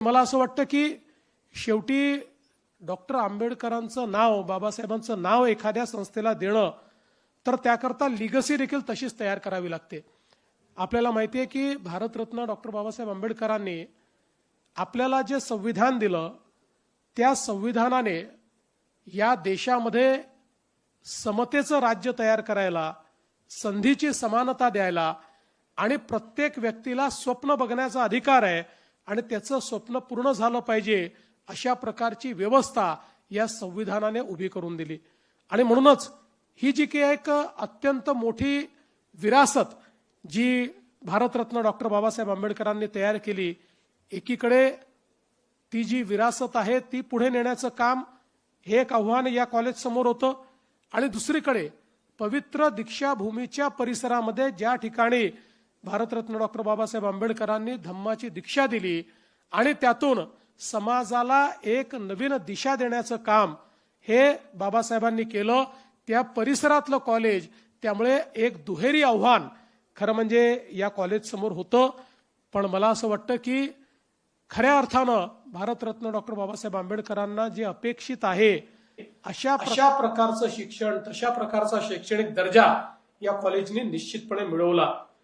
मला असं वाटतं की शेवटी डॉक्टर आंबेडकरांचं नाव बाबासाहेबांचं नाव एखाद्या संस्थेला देणं तर त्याकरता लिगसी देखील तशीच तयार करावी लागते. आपल्याला माहिती आहे की भारतरत्न डॉक्टर बाबासाहेब आंबेडकरांनी आपल्याला जे संविधान दिलं त्या संविधानाने या देशामध्ये समतेचं राज्य तयार करायला संधीची समानता द्यायला आणि प्रत्येक व्यक्तीला स्वप्न बघण्याचा अधिकार आहे आणि त्याचं स्वप्न पूर्ण झालं पाहिजे अशा प्रकारची व्यवस्था या संविधानाने उभी करून दिली. आणि म्हणूनच ही जी काही एक अत्यंत मोठी विरासत जी भारतरत्न डॉक्टर बाबासाहेब आंबेडकरांनी तयार केली एकीकडे ती जी विरासत आहे ती पुढे नेण्याचं काम हे एक आव्हान या कॉलेज समोर होतं. आणि दुसरीकडे पवित्र दीक्षाभूमीच्या परिसरामध्ये ज्या ठिकाणी भारतरत्न डॉक्टर बाबासाहेब आंबेडकरांनी धम्माची दीक्षा दिली आणि त्यातून समाजाला एक नवीन दिशा देण्याचं काम हे बाबासाहेबांनी केलं. त्या परिसरातलं कॉलेज त्यामुळे एक दुहेरी आव्हान खरं म्हणजे या कॉलेज समोर होतं. पण मला असं वाटतं की खऱ्या अर्थानं भारतरत्न डॉक्टर बाबासाहेब आंबेडकरांना जे अपेक्षित आहे अशा अशा प्रकारचं शिक्षण तशा प्रकारचा शैक्षणिक दर्जा या कॉलेजने निश्चितपणे मिळवला.